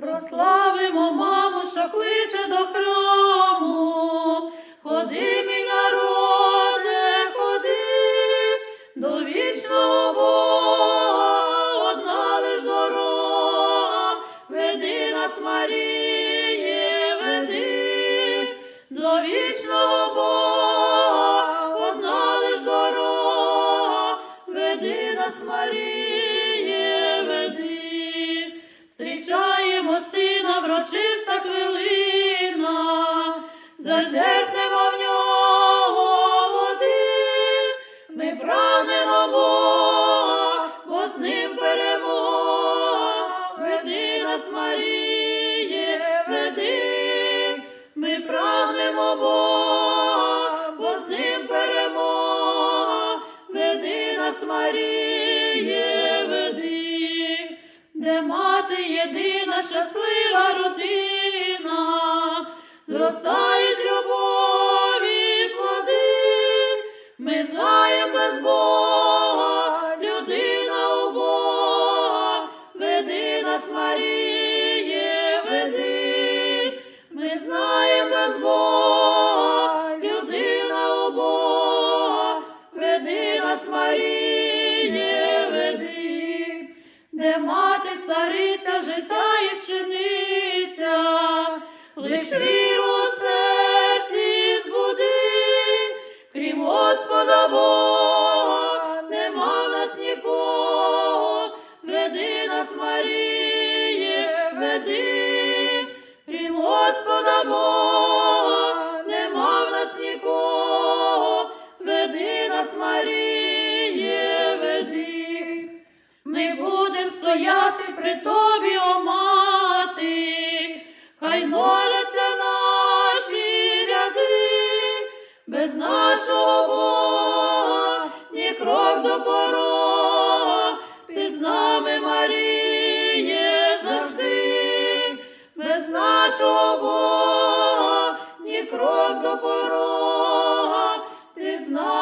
Прославимо маму, що кличе до храму. Ходи, мій народе, ходи до вічного Бога, одна лиш дорога, веди нас, Маріє, сина, врочиста хвилина, зачерпнемо в нього води, ми прагнемо Бога, бо з ним перемога, веди нас, Маріє, веди, ми прагнемо Бога, бо з ним перемога, веди нас, Маріє, веди, де мати єдина зростають любові плоди, ми знаємо без Бога, людина у Бога, веди нас, Маріє, веди, ми знаємо без Бога, людина у Бога, веди нас, Маріє, веди, де мати цариця жита і пшениця, лиш Господа Бога, нема в нас нікого, веди нас, Маріє, веди, крім Господа Бога, нема в нас нікого, веди нас, Маріє, веди. Ми будем стояти при тобі, о ти з нами, Маріє, завжди, без нашого Бога, ні крок до порога, ти знаєш.